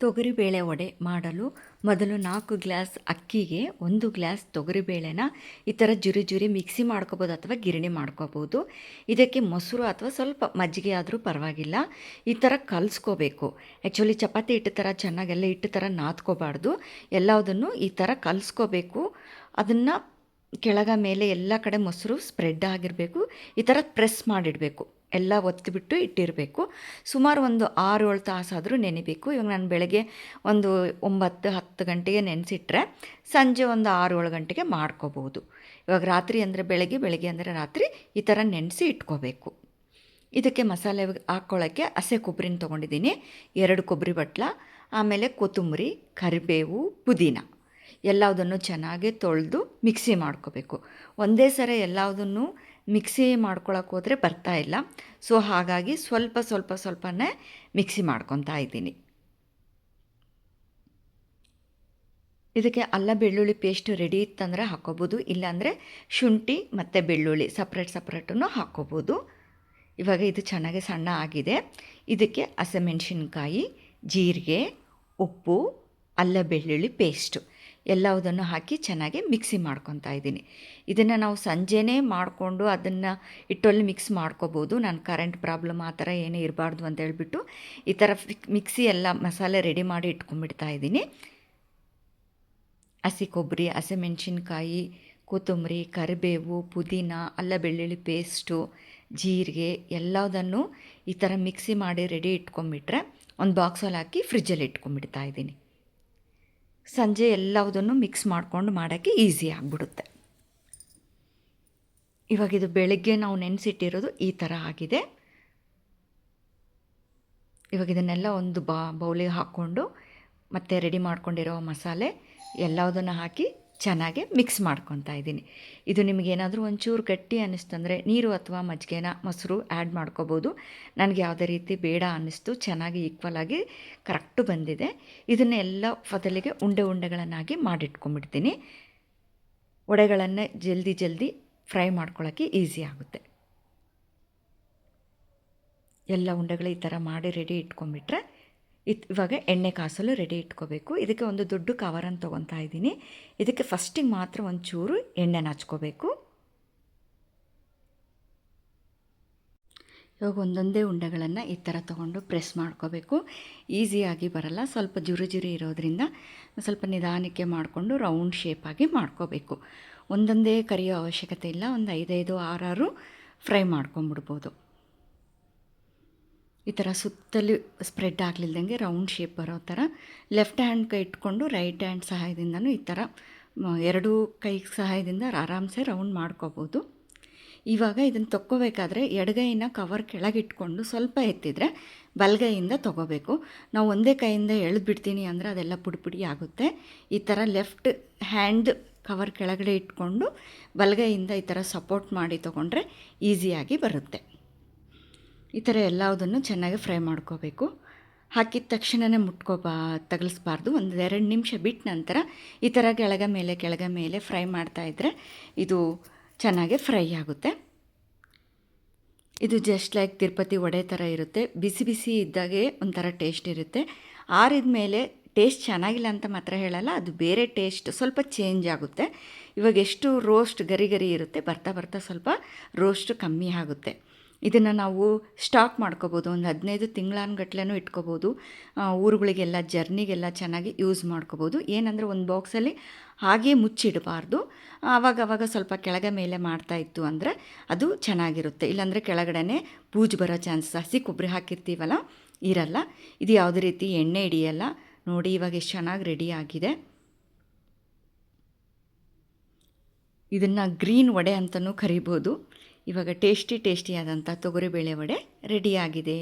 ತೊಗರಿಬೇಳೆ ವಡೆ ಮಾಡಲು ಮೊದಲು ನಾಲ್ಕು ಗ್ಲಾಸ್ ಅಕ್ಕಿಗೆ ಒಂದು ಗ್ಲಾಸ್ ತೊಗರಿಬೇಳೆನ ಈ ಥರ ಜುರಿ ಜುರಿ ಮಿಕ್ಸಿ ಮಾಡ್ಕೋಬೋದು ಅಥವಾ ಗಿರಣಿ ಮಾಡ್ಕೋಬೋದು. ಇದಕ್ಕೆ ಮೊಸರು ಅಥವಾ ಸ್ವಲ್ಪ ಮಜ್ಜಿಗೆ ಆದರೂ ಪರವಾಗಿಲ್ಲ. ಈ ಥರ ಕಲಿಸ್ಕೋಬೇಕು. ಆ್ಯಕ್ಚುಲಿ ಚಪಾತಿ ಹಿಟ್ಟು ಥರ ಚೆನ್ನಾಗೆಲ್ಲ ಹಿಟ್ಟು ಥರ ನಾದ್ಕೋಬಾರ್ದು. ಎಲ್ಲದನ್ನು ಈ ಥರ ಕಲಿಸ್ಕೋಬೇಕು. ಅದನ್ನು ಕೆಳಗ ಮೇಲೆ ಎಲ್ಲ ಕಡೆ ಮೊಸರು ಸ್ಪ್ರೆಡ್ ಆಗಿರಬೇಕು. ಈ ಥರ ಪ್ರೆಸ್ ಮಾಡಿಡಬೇಕು. ಎಲ್ಲ ಒತ್ತಿಬಿಟ್ಟು ಇಟ್ಟಿರಬೇಕು. ಸುಮಾರು ಒಂದು ಆರು ಏಳು ತಾಸಾದರೂ ನೆನಿಬೇಕು. ಇವಾಗ ನಾನು ಬೆಳಗ್ಗೆ ಒಂದು ಒಂಬತ್ತು ಹತ್ತು ಗಂಟೆಗೆ ನೆನೆಸಿಟ್ರೆ ಸಂಜೆ ಒಂದು ಆರು ಏಳು ಗಂಟೆಗೆ ಮಾಡ್ಕೋಬೋದು. ಇವಾಗ ರಾತ್ರಿ ಅಂದರೆ ಬೆಳಗ್ಗೆ ಬೆಳಗ್ಗೆ ಅಂದರೆ ರಾತ್ರಿ ಈ ಥರ ನೆನೆಸಿ ಇಟ್ಕೋಬೇಕು. ಇದಕ್ಕೆ ಮಸಾಲೆ ಹಾಕ್ಕೊಳ್ಳೋಕ್ಕೆ ಹಸೆ ಕೊಬ್ಬರಿನ ತೊಗೊಂಡಿದ್ದೀನಿ. ಎರಡು ಕೊಬ್ಬರಿ ಬಟ್ಲ, ಆಮೇಲೆ ಕೊತ್ತಂಬರಿ, ಕರಿಬೇವು, ಪುದೀನ. ಎಲ್ಲದನ್ನು ಚೆನ್ನಾಗಿ ತೊಳೆದು ಮಿಕ್ಸಿ ಮಾಡ್ಕೋಬೇಕು. ಒಂದೇ ಸರ ಎಲ್ಲದನ್ನು ಮಿಕ್ಸಿ ಮಾಡ್ಕೊಳಕ್ಕೆ ಹೋದರೆ ಬರ್ತಾ ಇಲ್ಲ. ಸೊ, ಹಾಗಾಗಿ ಸ್ವಲ್ಪ ಸ್ವಲ್ಪ ಸ್ವಲ್ಪನೇ ಮಿಕ್ಸಿ ಮಾಡ್ಕೊತಾ ಇದ್ದೀನಿ. ಇದಕ್ಕೆ ಅಲ್ಲ ಬೆಳ್ಳುಳ್ಳಿ ಪೇಸ್ಟ್ ರೆಡಿ ಇತ್ತಂದರೆ ಹಾಕ್ಕೋಬೋದು ಇಲ್ಲಾಂದರೆ ಶುಂಠಿ ಮತ್ತು ಬೆಳ್ಳುಳ್ಳಿ ಸಪ್ರೇಟ್ ಸಪ್ರೇಟನ್ನು ಹಾಕ್ಕೋಬೋದು ಇವಾಗ ಇದು ಚೆನ್ನಾಗಿ ಸಣ್ಣ ಆಗಿದೆ. ಇದಕ್ಕೆ ಹಸಿಮೆಣ್ಸಿನ್ಕಾಯಿ, ಜೀರಿಗೆ, ಉಪ್ಪು, ಅಲ್ಲ ಬೆಳ್ಳುಳ್ಳಿ ಪೇಸ್ಟು. ಎಲ್ಲವುದನ್ನು ಹಾಕಿ ಚೆನ್ನಾಗಿ ಮಿಕ್ಸಿ ಮಾಡ್ಕೊತಾ ಇದ್ದೀನಿ. ಇದನ್ನು ನಾವು ಸಂಜೆನೇ ಮಾಡಿಕೊಂಡು ಅದನ್ನು ಇಟ್ಟಲ್ಲಿ ಮಿಕ್ಸ್ ಮಾಡ್ಕೋಬೋದು. ನಾನು ಕರೆಂಟ್ ಪ್ರಾಬ್ಲಮ್ ಆ ಥರ ಏನೇ ಇರಬಾರ್ದು ಅಂತ ಹೇಳ್ಬಿಟ್ಟು ಈ ಥರ ಮಿಕ್ಸಿ ಎಲ್ಲ ಮಸಾಲೆ ರೆಡಿ ಮಾಡಿ ಇಟ್ಕೊಂಡ್ಬಿಡ್ತಾ ಇದ್ದೀನಿ. ಹಸಿ ಕೊಬ್ಬರಿ ಹಸಿಮೆಣ್ಸಿನ್ಕಾಯಿ ಕೊತ್ತಂಬರಿ, ಕರಿಬೇವು, ಪುದೀನ, ಅಲ್ಲ ಬೆಳ್ಳುಳ್ಳಿ ಪೇಸ್ಟು ಜೀರಿಗೆ ಎಲ್ಲದನ್ನು ಈ ಥರ ಮಿಕ್ಸಿ ಮಾಡಿ ರೆಡಿ ಇಟ್ಕೊಂಬಿಟ್ರೆ ಒಂದು ಬಾಕ್ಸಲ್ಲಿ ಹಾಕಿ ಫ್ರಿಜ್ಜಲ್ಲಿ ಇಟ್ಕೊಂಬಿಡ್ತಾ ಇದ್ದೀನಿ. ಸಂಜೆ ಎಲ್ಲವುದನ್ನು ಮಿಕ್ಸ್ ಮಾಡಿಕೊಂಡು ಮಾಡೋಕ್ಕೆ ಈಸಿ ಆಗಿಬಿಡುತ್ತೆ. ಇವಾಗ ಇದು ಬೆಳಗ್ಗೆ ನಾವು ನೆನೆಸಿಟ್ಟಿರೋದು ಈ ಥರ ಆಗಿದೆ. ಇವಾಗ ಇದನ್ನೆಲ್ಲ ಒಂದು ಬಾ, ಬೌಲಿಗೆ ಹಾಕ್ಕೊಂಡು ಮತ್ತೆ ರೆಡಿ ಮಾಡ್ಕೊಂಡಿರೋ ಮಸಾಲೆ ಎಲ್ಲದನ್ನು ಹಾಕಿ ಚೆನ್ನಾಗಿ ಮಿಕ್ಸ್ ಮಾಡ್ಕೊತಾ ಇದ್ದೀನಿ. ಇದು ನಿಮಗೇನಾದರೂ ಒಂಚೂರು ಗಟ್ಟಿ ಅನ್ನಿಸ್ತಂದರೆ ನೀರು ಅಥವಾ ಮಜ್ಜಿಗೆನ ಮೊಸರು ಆ್ಯಡ್ ಮಾಡ್ಕೋಬೋದು. ನನಗೆ ಯಾವುದೇ ರೀತಿ ಬೇಡ ಅನ್ನಿಸ್ತು, ಚೆನ್ನಾಗಿ ಈಕ್ವಲ್ ಆಗಿ ಕರೆಕ್ಟು ಬಂದಿದೆ. ಇದನ್ನೆಲ್ಲ ಫದಲಿಗೆ ಉಂಡೆ ಉಂಡೆಗಳನ್ನಾಗಿ ಮಾಡಿಟ್ಕೊಂಡ್ಬಿಡ್ತೀನಿ. ವಡೆಗಳನ್ನೇ ಜಲ್ದಿ ಜಲ್ದಿ ಫ್ರೈ ಮಾಡ್ಕೊಳ್ಳೋಕ್ಕೆ ಈಸಿ ಆಗುತ್ತೆ. ಎಲ್ಲ ಉಂಡೆಗಳು ಈ ಥರ ಮಾಡಿ ರೆಡಿ ಇಟ್ಕೊಂಡ್ಬಿಟ್ರೆ ಇದು ಇವಾಗ ಎಣ್ಣೆ ಕಾಸಲು ರೆಡಿ ಇಟ್ಕೋಬೇಕು. ಇದಕ್ಕೆ ಒಂದು ದೊಡ್ಡ ಕವರನ್ನು ತೊಗೊತಾ ಇದ್ದೀನಿ. ಇದಕ್ಕೆ ಫಸ್ಟಿಗೆ ಮಾತ್ರ ಒಂಚೂರು ಎಣ್ಣೆ ಹಚ್ಕೋಬೇಕು. ಇವಾಗ ಒಂದೊಂದೇ ಉಂಡೆಗಳನ್ನು ಈ ಥರ ತೊಗೊಂಡು ಪ್ರೆಸ್ ಮಾಡ್ಕೋಬೇಕು. ಈಸಿಯಾಗಿ ಬರಲ್ಲ. ಸ್ವಲ್ಪ ಜುರು ಜುರಿ ಇರೋದ್ರಿಂದ ಸ್ವಲ್ಪ ನಿಧಾನಕ್ಕೆ ಮಾಡಿಕೊಂಡು ರೌಂಡ್ ಶೇಪಾಗಿ ಮಾಡ್ಕೋಬೇಕು. ಒಂದೊಂದೇ ಕರಿಯೋ ಅವಶ್ಯಕತೆ ಇಲ್ಲ. ಒಂದು ಐದೈದು, ಆರಾರು ಫ್ರೈ ಮಾಡ್ಕೊಂಬಿಡ್ಬೋದು ಈ ಥರ ಸುತ್ತಲೂ ಸ್ಪ್ರೆಡ್ ಆಗಲಿಲ್ದಂಗೆ ರೌಂಡ್ ಶೇಪ್ ಬರೋ ಥರ ಲೆಫ್ಟ್ ಹ್ಯಾಂಡ್ ಕೈ ಇಟ್ಕೊಂಡು ರೈಟ್ ಹ್ಯಾಂಡ್ ಸಹಾಯದಿಂದನೂ ಈ ಥರ ಎರಡೂ ಕೈ ಸಹಾಯದಿಂದ ಆರಾಮ್ಸೆ ರೌಂಡ್ ಮಾಡ್ಕೋಬೋದು. ಇವಾಗ ಇದನ್ನು ತೊಗೋಬೇಕಾದ್ರೆ ಎಡಗೈನ ಕವರ್ ಕೆಳಗಿಟ್ಕೊಂಡು ಸ್ವಲ್ಪ ಎತ್ತಿದರೆ ಬಲಗೈಯಿಂದ ತೊಗೋಬೇಕು. ನಾವು ಒಂದೇ ಕೈಯಿಂದ ಎಳೆದು ಬಿಡ್ತೀನಿ ಅಂದರೆ ಅದೆಲ್ಲ ಪುಡಿಪುಡಿ ಪುಡಿ ಆಗುತ್ತೆ. ಈ ಥರ ಲೆಫ್ಟ್ ಹ್ಯಾಂಡ್ ಕವರ್ ಕೆಳಗಡೆ ಇಟ್ಕೊಂಡು ಬಲಗೈಯಿಂದ ಈ ಥರ ಸಪೋರ್ಟ್ ಮಾಡಿ ತೊಗೊಂಡ್ರೆ ಈಸಿಯಾಗಿ ಬರುತ್ತೆ. ಈ ಥರ ಎಲ್ಲದನ್ನು ಚೆನ್ನಾಗಿ ಫ್ರೈ ಮಾಡ್ಕೋಬೇಕು. ಹಾಕಿದ ತಕ್ಷಣವೇ ಮುಟ್ಕೋಬಾ, ತಗಲಿಸ್ಬಾರ್ದು. ಒಂದು ಎರಡು ನಿಮಿಷ ಬಿಟ್ಟ ನಂತರ ಈ ಥರ ಕೆಳಗ ಮೇಲೆ ಕೆಳಗ ಮೇಲೆ ಫ್ರೈ ಮಾಡ್ತಾಯಿದ್ರೆ ಇದು ಚೆನ್ನಾಗಿ ಫ್ರೈ ಆಗುತ್ತೆ. ಇದು ಜಸ್ಟ್ ಲೈಕ್ ತಿರುಪತಿ ವಡೆ ಥರ ಇರುತ್ತೆ. ಬಿಸಿ ಬಿಸಿ ಇದ್ದಾಗೆ ಒಂಥರ ಟೇಸ್ಟ್ ಇರುತ್ತೆ. ಆರಿದ ಮೇಲೆ ಟೇಸ್ಟ್ ಚೆನ್ನಾಗಿಲ್ಲ ಅಂತ ಮಾತ್ರ ಹೇಳಲ್ಲ, ಅದು ಬೇರೆ ಟೇಸ್ಟ್ ಸ್ವಲ್ಪ ಚೇಂಜ್ ಆಗುತ್ತೆ. ಇವಾಗ ಎಷ್ಟು ರೋಸ್ಟ್ ಗರಿ ಗರಿ ಇರುತ್ತೆ, ಬರ್ತಾ ಬರ್ತಾ ಸ್ವಲ್ಪ ರೋಸ್ಟ್ ಕಮ್ಮಿ ಆಗುತ್ತೆ. ಇದನ್ನು ನಾವು ಸ್ಟಾಕ್ ಮಾಡ್ಕೋಬೋದು. ಒಂದು ಹದಿನೈದು ತಿಂಗಳಾನ್ಗಟ್ಲೆನೂ ಇಟ್ಕೋಬೋದು. ಊರುಗಳಿಗೆಲ್ಲ, ಜರ್ನಿಗೆಲ್ಲ ಚೆನ್ನಾಗಿ ಯೂಸ್ ಮಾಡ್ಕೋಬೋದು. ಏನಂದರೆ ಒಂದು ಬಾಕ್ಸಲ್ಲಿ ಹಾಗೆ ಮುಚ್ಚಿಡಬಾರ್ದು. ಆವಾಗ ಆವಾಗ ಸ್ವಲ್ಪ ಕೆಳಗೆ ಮೇಲೆ ಮಾಡ್ತಾಯಿತ್ತು ಅಂದರೆ ಅದು ಚೆನ್ನಾಗಿರುತ್ತೆ. ಇಲ್ಲಾಂದರೆ ಕೆಳಗಡೆ ಪೂಜೆ ಬರೋ ಚಾನ್ಸಸ್ ಹಸಿ ಕೊಬ್ಬರಿ ಹಾಕಿರ್ತೀವಲ್ಲ, ಇರಲ್ಲ. ಇದು ಯಾವುದೇ ರೀತಿ ಎಣ್ಣೆ ಹಿಡಿಯಲ್ಲ. ನೋಡಿ, ಇವಾಗ ಎಷ್ಟು ಚೆನ್ನಾಗಿ ರೆಡಿ ಆಗಿದೆ. ಇದನ್ನು ಗ್ರೀನ್ ವಡೆ ಅಂತಲೂ ಕರಿಬೋದು. ಇವಾಗ ಟೇಸ್ಟಿ ಟೇಸ್ಟಿಯಾದಂಥ ತೊಗರಿಬೇಳೆ ವಡೆ ರೆಡಿಯಾಗಿದೆ.